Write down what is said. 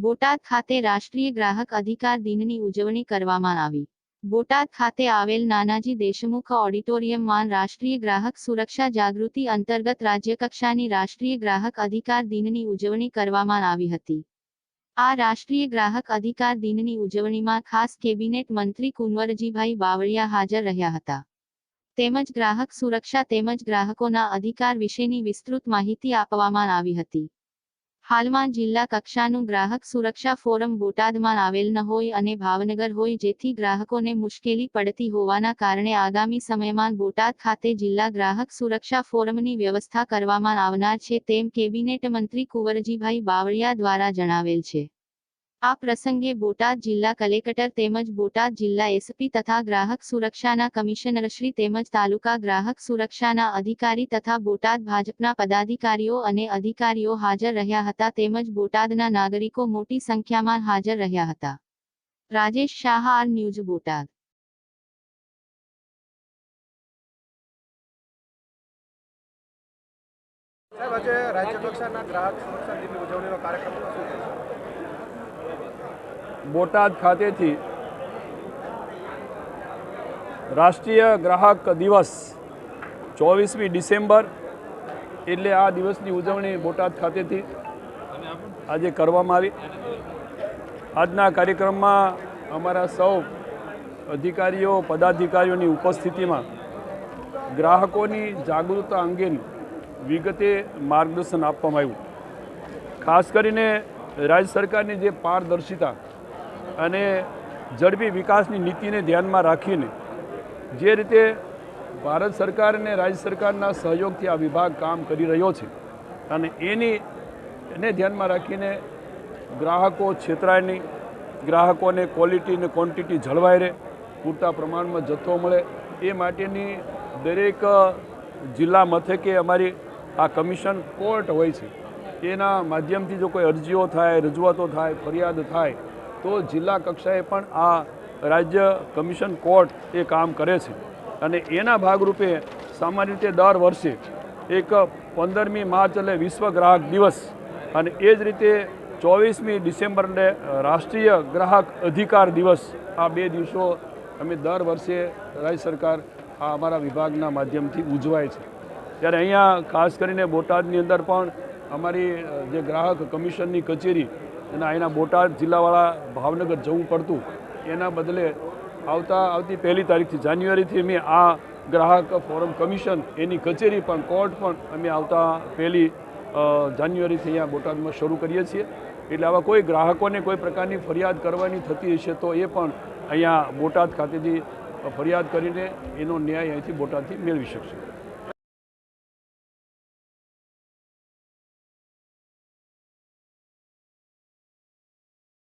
બોટાદ ખાતે રાષ્ટ્રીય ગ્રાહક અધિકાર દિનની ઉજવણી કરવામાં આવી. બોટાદ ખાતે આવેલ નાનાજી દેશમુખ ઓડિટોરિયમમાં રાષ્ટ્રીય ગ્રાહક સુરક્ષા જાગૃતિ અંતર્ગત રાજ્યકક્ષાની રાષ્ટ્રીય ગ્રાહક અધિકાર દિનની ઉજવણી કરવામાં આવી હતી. આ રાષ્ટ્રીય ગ્રાહક અધિકાર દિનની ઉજવણીમાં ખાસ કેબિનેટ મંત્રી કુંવરજીભાઈ બાવળિયા હાજર રહ્યા હતા. તેમજ ગ્રાહક સુરક્ષા તેમજ ગ્રાહકોના અધિકાર વિશેની વિસ્તૃત માહિતી આપવામાં આવી હતી. હાલમાં જિલ્લા કક્ષાનું ગ્રાહક સુરક્ષા ફોરમ બોટાદમાં આવેલ ન હોય અને ભાવનગર હોય જેથી ગ્રાહકોને મુશ્કેલી પડતી હોવાના કારણે આગામી સમયમાં બોટાદ ખાતે જિલ્લા ગ્રાહક સુરક્ષા ફોરમની વ્યવસ્થા કરવામાં આવનાર છે તેમ કેબિનેટ મંત્રી કુંવરજીભાઈ બાવળિયા દ્વારા જણાવેલ છે. આ પ્રસંગે બોટાદ જિલ્લા કલેક્ટર તેમજ બોટાદ જિલ્લા એસપી તથા ગ્રાહક સુરક્ષાના કમિશનરશ્રી તેમજ તાલુકા ગ્રાહક સુરક્ષાના અધિકારી તથા બોટાદ ભાજપના પદાધિકારીઓ અને અધિકારીઓ હાજર રહ્યા હતા તેમજ બોટાદના નાગરિકો મોટી સંખ્યામાં હાજર રહ્યા હતા રાજેશ શાહ, આર ન્યૂઝ બોટાદ આજે રાજ્ય કક્ષાના ગ્રાહક સુરક્ષા દિનની ઉજવણીનો કાર્યક્રમ શું? બોટાદ ખાતેથી રાષ્ટ્રીય ગ્રાહક દિવસ ચોવીસમી ડિસેમ્બર, એટલે આ દિવસની ઉજવણી બોટાદ ખાતેથી આજે કરવામાં આવી. આજના કાર્યક્રમમાં અમારા સૌ અધિકારીઓ, પદાધિકારીઓની ઉપસ્થિતિમાં ગ્રાહકોની જાગૃતતા અંગેનું વિગતે માર્ગદર્શન આપવામાં આવ્યું. ખાસ કરીને રાજ્ય સરકારની જે પારદર્શિતા અને ઝડપી વિકાસની નીતિને ધ્યાનમાં રાખીને જે રીતે ભારત સરકાર અને રાજ્ય સરકારના સહયોગથી આ વિભાગ કામ કરી રહ્યો છે અને એની એને ધ્યાનમાં રાખીને ગ્રાહકો છેતરાય નહીં ગ્રાહકોને ક્વોલિટી અને ક્વોન્ટિટી જળવાઈ રહે, પૂરતા પ્રમાણમાં જથ્થો મળે, એ માટેની દરેક જિલ્લા મથકે અમારી આ કમિશન કોર્ટ હોય છે. એના માધ્યમથી જો કોઈ અરજીઓ થાય, રજૂઆતો થાય, ફરિયાદ થાય તો જિલ્લા કક્ષાએ પણ આ રાજ્ય કમિશન કોર્ટ એ કામ કરે છે. અને એના ભાગરૂપે સામાન્ય રીતે દર વર્ષે એક પંદરમી માર્ચ એટલે વિશ્વ ગ્રાહક દિવસ અને એ જ રીતે ચોવીસમી ડિસેમ્બરને રાષ્ટ્રીય ગ્રાહક અધિકાર દિવસ આ બે દિવસો અમે દર વર્ષે રાજ્ય સરકાર આ અમારા વિભાગના માધ્યમથી ઉજવાય છે. ત્યારે અહીંયા ખાસ કરીને બોટાદની અંદર પણ અમારી જે ગ્રાહક કમિશનની કચેરી અને અહીંના બોટાદ જિલ્લાવાળા ભાવનગર જવું પડતું, એના બદલે આવતા, આવતી પહેલી તારીખથી જાન્યુઆરીથી અમે આ ગ્રાહક ફોરમ કમિશન, એની કચેરી પણ, કોર્ટ પણ અમે આવતા પહેલી જાન્યુઆરીથી અહીંયા બોટાદમાં શરૂ કરીએ છીએ. એટલે આવા કોઈ ગ્રાહકોને કોઈ પ્રકારની ફરિયાદ કરવાની થતી હશે તો એ પણ અહીંયા બોટાદ ખાતેથી ફરિયાદ કરીને એનો ન્યાય અહીંથી બોટાદથી મેળવી શકશે.